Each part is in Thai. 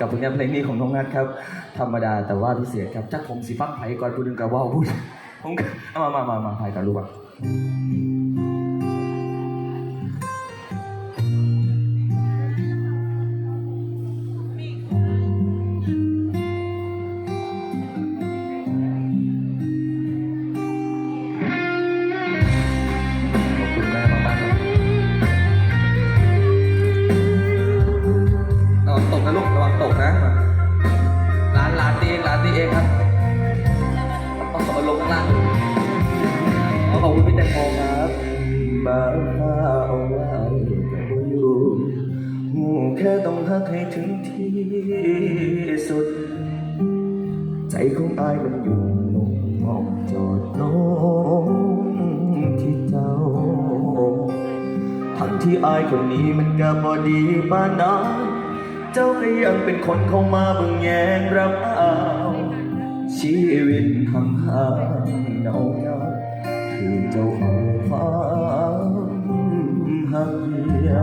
กับผลงานเพลงนี้ของน้องนัทครับ ธรรมดาแต่ว่าพิเศษครับจักผมสีฟังไผ่ก่อนพูดถึงกับว่าวพูดผมก็เอามามามามาไผ่ก่อนรู้ป่ะ วังตกนะลูกระวังตกนะร้านร้านตีเองร้านตีเองครับต้องตกลงข้างล่างขอบคุณพี่แตงโมครับมาฟ้าเอาไว้กับอยู่หูแค่ต้องหักให้ถึงที่สุด ใจของอายมันอยู่ลงมองจอดน้องที่เจ้าทั้งที่อายคนนี้มันก็บอดีบ้านนา เจ้าก็ยังเป็นคนเข้ามาเบิ่งแยงรับเอาชีวิตห่างห่างเงาเงาคือเจ้าเอาฟ้าหักเดีย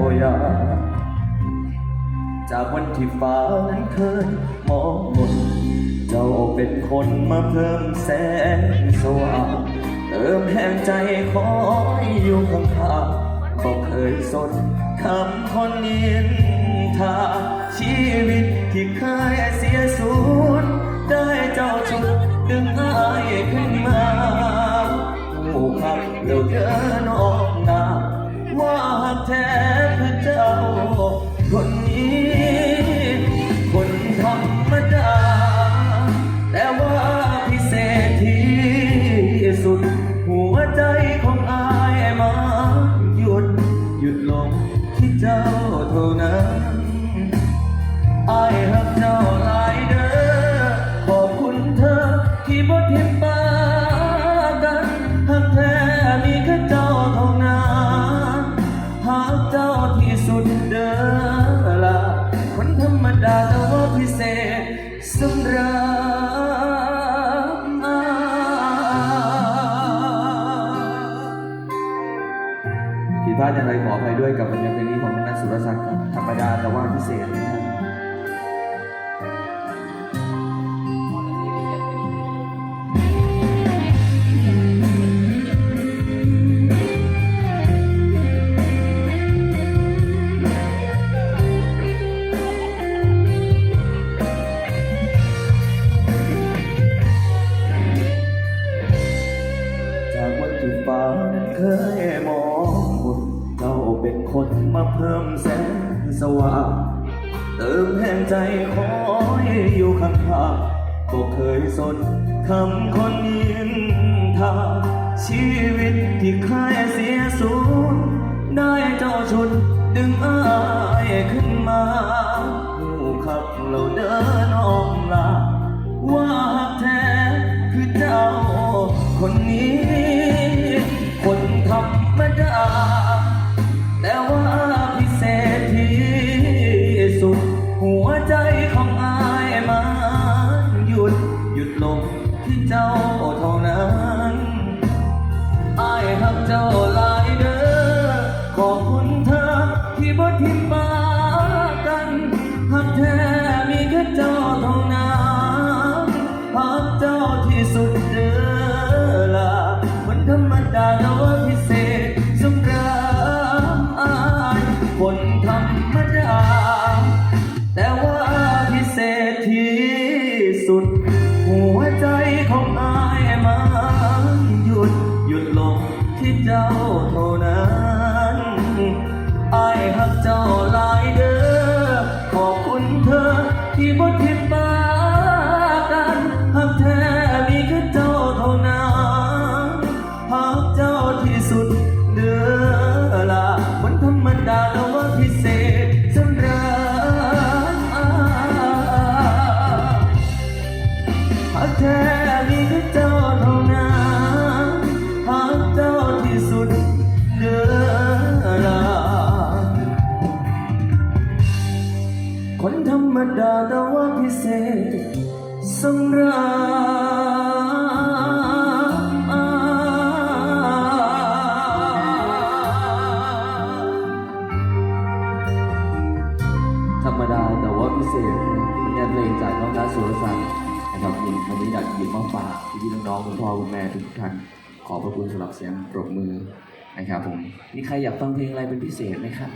วยาจากวันที่ฟ้านั้นเคยมองมนเจ้าเป็นคนมาเพิ่มแสงสว่างเติมแห่งใจคอยอยู่ข้างๆบอกเคยสนคำคนนิน ทาชีวิตที่เคยเสียสูญได้เจ้าชุดดึงอายขึ้นมาผู้ขับเร็วเดินออกหน้าว่าหากแท้คือเจ้า คนนี้ คนธรรมดา แต่ว่าพิเศษที่สุด หัวใจของอายมา หยุด หยุดลงที่เจ้าเท่านั้น อายหักเจ้าหลายเด้อขอบคุณเธอที่บ่ทิ้งปากันหักแท้มีแค่เจ้าเท่านั้นหากเจ้าที่สุดเด้อละคนธรรมดาแต่ว่าพิเศษสำหรับผิดพลาดอย่างไรขออภัยด้วยกับบรรยากาศนี้ของนักสุรศักดิ์ธรรมดาแต่ว่าพิเศษนะครับ คนมาเพิ่มแสงสว่างเติมแห่งใจคอยอยู่ข้างๆก็เคยสนคำคนยินทาชีวิตที่เคยเสียสูญได้เจ้าชุดดึงอายขึ้นมา ที่เจ้าเท่านั้นอายหักเจ้าหลายเด้อ ขอบคุณเธอที่บ่ทิ้งปากันหักแท้มีแค่เจ้าเท่านั้นหักเจ้าที่สุดเด้อล่ะคนธรรมดาแต่ว่าพิเศษสำหรับอายคนธรรมดาแต่ว่าพิเศษที่สุดหัวใจ เจ้าเท่านั้นอายหักเจ้าหลายเด้อ ขอบคุณเธอที่บ่ทิ้งปากันหักแท้มีแค่เจ้าเท่านั้นหักเจ้าที่สุดเด้อล่ะคนธรรมดาแต่ว่าพิเศษสำรับอายหากแท้มีแค่เจ้าเท่านั้น คนธรรมดาแต่ว่าพิเศษสำหรับอาธรรมดาแต่ว่าพิเศษผลงานเพลงจากน้องนัทสุรศักดิ์นะครับวันนี้อยากหยิบมาฝากพี่น้องๆคุณพ่อคุณแม่ทุกท่านขอบพระคุณสำหรับเสียงปรบมือนะครับผมมีใครอยากฟังเพลงอะไรเป็นพิเศษไหมครับ